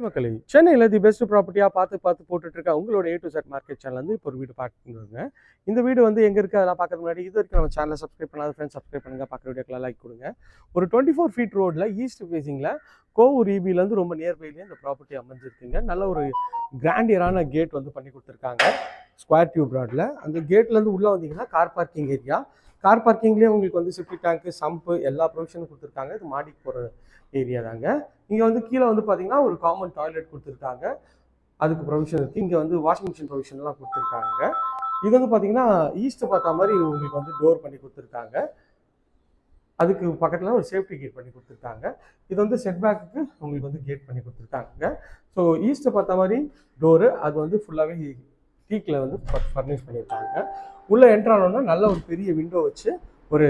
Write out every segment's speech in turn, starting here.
மக்களே. சென்னையில் the best ப்ராப்பர்ட்டியாக பார்த்து பார்த்து போட்டுட்டு உங்களோட A to Z market channel வந்து இப்போ ஒரு வீடு பார்த்துருங்க இந்த வீடு வந்து எங்கே இருக்குது அதெல்லாம் பார்க்கறதுக்கு முன்னாடி இது வரைக்கும் நம்ம சேனலை சப்ஸ்கிரைப் பண்ணாத ஃப்ரெண்ட்ஸ் சப்ஸ்கிரைப் பண்ணுங்கள் பார்க்குற வீடியோக்கெல்லாம் லைக் கொடுங்க. ஒரு டுவெண்ட்டி ஃபோர் ஃபீட் ரோட்டில் ஈஸ்ட் ஃபேஸிங்கில் கோவூர் இபிலேருந்து ரொம்ப நியர்பைலேயே இந்த ப்ராப்பர்ட்டி அமைஞ்சிருக்குங்க. நல்ல ஒரு கிராண்டியரான கேட் வந்து பண்ணி கொடுத்துருக்காங்க. ஸ்கொயர் டியூப் ரோட்டில் அந்த கேட்லேருந்து உள்ளே வந்தீங்கன்னா கார் பார்க்கிங் ஏரியா கார் பார்க்கிங்லேயே உங்களுக்கு வந்து செப்டிக் டேங்க்கு சம்பு எல்லா ப்ரொவிஷனும் கொடுத்துருக்காங்க. இது மாடிக்கு போகிற ஏரியா தாங்க. இங்கே வந்து கீழே வந்து பார்த்தீங்கன்னா ஒரு காமன் டாய்லெட் கொடுத்துருக்காங்க. அதுக்கு ப்ரொவிஷன் இருக்குது இங்கே வந்து வாஷிங் மிஷின் ப்ரொவிஷன்லாம் கொடுத்துருக்காங்க. இது வந்து பார்த்தீங்கன்னா ஈஸ்ட்டு பார்த்த மாதிரி உங்களுக்கு வந்து டோர் பண்ணி கொடுத்துருக்காங்க. அதுக்கு பக்கத்தில் ஒரு சேஃப்டி கேட் பண்ணி கொடுத்துருக்காங்க. இது வந்து செட்பேக்கு உங்களுக்கு வந்து கேட் பண்ணி கொடுத்துருக்காங்க. ஸோ ஈஸ்ட்டை பார்த்த மாதிரி டோரு அது வந்து ஃபுல்லாகவே டீக்கில் வந்து ஃபர்னிஷ் பண்ணியிருக்காங்க. உள்ளே என்ட்ரானோன்னா நல்ல ஒரு பெரிய விண்டோ வச்சு ஒரு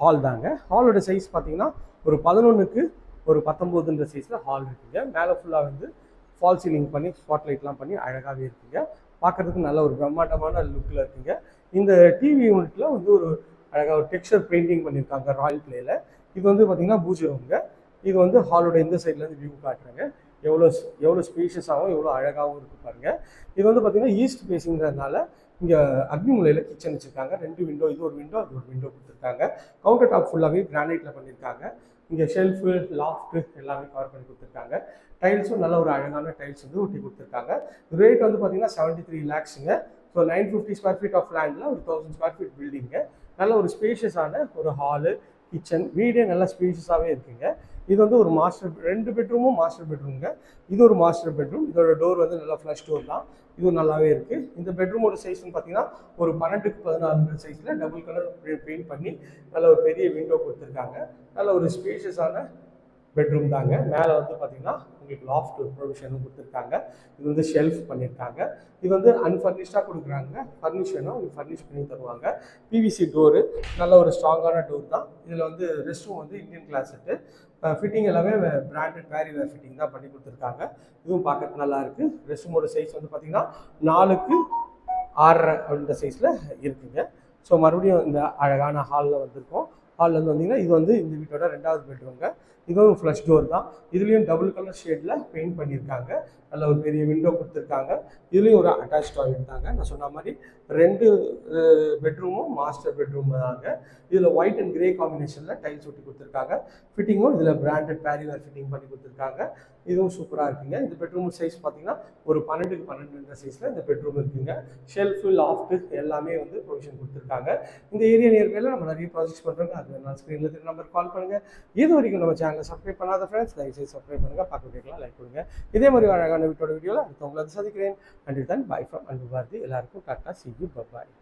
ஹால் தாங்க. ஹாலோட சைஸ் பார்த்தீங்கன்னா ஒரு பதினொன்றுக்கு ஒரு பத்தொம்போதுன்ற சைஸில் ஹால் இருக்குங்க. மேலே ஃபுல்லாக வந்து ஃபால் சீலிங் பண்ணி ஸ்பாட் லைட்லாம் பண்ணி அழகாகவே இருக்குங்க. பார்க்குறதுக்கு நல்ல ஒரு பிரம்மாண்டமான லுக்கில் இருக்குங்க. இந்த டிவி யூனிட்டில் வந்து ஒரு அழகாக ஒரு டெக்ஸ்சர் பெயிண்டிங் பண்ணியிருக்காங்க ராயல் பிளேயில் இது வந்து பார்த்தீங்கன்னா பூஜை ரூம்ங்க இது வந்து ஹாலோட இந்த சைட்லேருந்து வியூ காட்டுறாங்க. எவ்வளோ எவ்வளோ ஸ்பேஷியஸாகவும் எவ்வளோ அழகாகவும் இருக்குது பாருங்கள் இது வந்து பார்த்தீங்கன்னா ஈஸ்ட் பேசிங்கிறதுனால இங்கே அக்னிமுலையில் கிச்சன் வச்சுருக்காங்க. ரெண்டு விண்டோ இது ஒரு விண்டோ அது ஒரு விண்டோ கொடுத்துருக்காங்க. கவுண்டர் டாப் ஃபுல்லாகவே கிரானைட்டில் பண்ணியிருக்காங்க இங்கே ஷெல்ஃபு லாஃப்ட்டு எல்லாமே கவர் பண்ணி கொடுத்துருக்காங்க. டைல்ஸும் நல்ல ஒரு அழகான டைல்ஸ் வந்து ஒட்டி கொடுத்துருக்காங்க. ரேட் வந்து பார்த்தீங்கன்னா seventy three லேக்ஸுங்க so nine fifty square feet of லேண்டில் ஒரு தௌசண்ட் ஸ்கொயர் ஃபீட் பில்டிங்கு நல்ல ஒரு ஸ்பேஷியஸான ஒரு ஹாலு கிச்சன் வீடே நல்லா ஸ்பேஷியஸாகவே இருக்குங்க. இது வந்து ஒரு மாஸ்டர் ரெண்டு பெட்ரூமும் மாஸ்டர் பெட்ரூம்ங்க இது ஒரு மாஸ்டர் பெட்ரூம் இதோட டோர் வந்து நல்லா ஃப்ளஷ் டோர் தான். இதுவும் நல்லாவே இருக்குது இந்த பெட்ரூமோட சைஸ்னு பார்த்தீங்கன்னா ஒரு பன்னெண்டுக்கு பதினாறு சைஸில் டபுள் கலர் பெயிண்ட் பண்ணி நல்ல ஒரு பெரிய விண்டோ கொடுத்துருக்காங்க. நல்ல ஒரு ஸ்பேஷியஸான பெட்ரூம் தாங்க. மேலே வந்து பார்த்தீங்கன்னா உங்களுக்கு லாஃப்ட் ப்ரொவிஷனும் கொடுத்துருக்காங்க. இது வந்து ஷெல்ஃப் பண்ணியிருக்காங்க இது வந்து அன்ஃபர்னிஷ்டாக கொடுக்குறாங்க. ஃபர்னிஷ் வேணும் உங்களுக்கு ஃபர்னிஷ் பண்ணி தருவாங்க. பிவிசி டோரு நல்ல ஒரு ஸ்ட்ராங்கான டோர் தான். இதில் வந்து ரெஸ்ட் ரூம் வந்து இந்தியன் கிளாஸ் ஃபிட்டிங் எல்லாமே பிராண்டட் வேரி ஃபிட்டிங் தான் பண்ணி கொடுத்துருக்காங்க. இதுவும் பார்க்கறதுக்கு நல்லா இருக்குது ரெஸ்ட் ரூமோட சைஸ் வந்து பார்த்தீங்கன்னா நாலுக்கு ஆறரை அப்படின்ற சைஸில் இருக்குங்க. ஸோ மறுபடியும் இந்த அழகான ஹாலில் வந்திருக்கோம். ஹாலில் வந்து வந்தீங்கன்னா இது வந்து இந்த வீட்டோட ரெண்டாவது பெட்ரூம்ங்க இதுவும் ஃப்ளஷ் டோர் தான். இதுலேயும் டபுள் கலர் ஷேடில் பெயிண்ட் பண்ணியிருக்காங்க நல்ல ஒரு பெரிய விண்டோ கொடுத்துருக்காங்க. இதுலேயும் ஒரு அட்டாச் டாய்லெட் தாங்க. நான் சொன்ன மாதிரி ரெண்டு பெட்ரூமும் மாஸ்டர் பெட்ரூம் தாங்க. இதில் ஒயிட் அண்ட் கிரே காம்பினேஷனில் டைல்ஸ் ஒட்டி கொடுத்துருக்காங்க. ஃபிட்டிங்கும் இதில் பிராண்டட் பேரிவேர் ஃபிட்டிங் பண்ணி கொடுத்துருக்காங்க. இதுவும் சூப்பராக இருக்குங்க. இந்த பெட்ரூம் சைஸ் பார்த்தீங்கன்னா ஒரு பன்னெண்டுக்கு பன்னெண்டுன்ற சைஸில் இந்த பெட்ரூம் இருக்குங்க. ஷெல்ஃபு லாஃப்ட்டு எல்லாமே வந்து ப்ரொவிஷன் கொடுத்துருக்காங்க. இந்த ஏரியா நேர்மையில் நம்ம நிறைய ப்ராஜெக்ட்ஸ் பண்ணுறோங்க அது நான் ஸ்க்ரீனில் இருக்கிற நம்பர் கால் பண்ணுங்கள் இது வரைக்கும் நம்ம சேனலை சப்ஸ்கிரைப் பண்ணாத ஃப்ரெண்ட்ஸ் தயவுசெய்து சப்ஸ்கிரைப் பண்ணுங்கள் பார்க்க கேட்கலாம் லைக் கொடுங்க. இதே மாதிரி அழகான வீட்டோட வீடியோவில் அடுத்தவங்களை சந்திக்கிறேன். அண்ட் தன் பை ஃப்ரம் அன்பு பாரதி எல்லாருக்கும் டாட்டா சி யூ பபாய்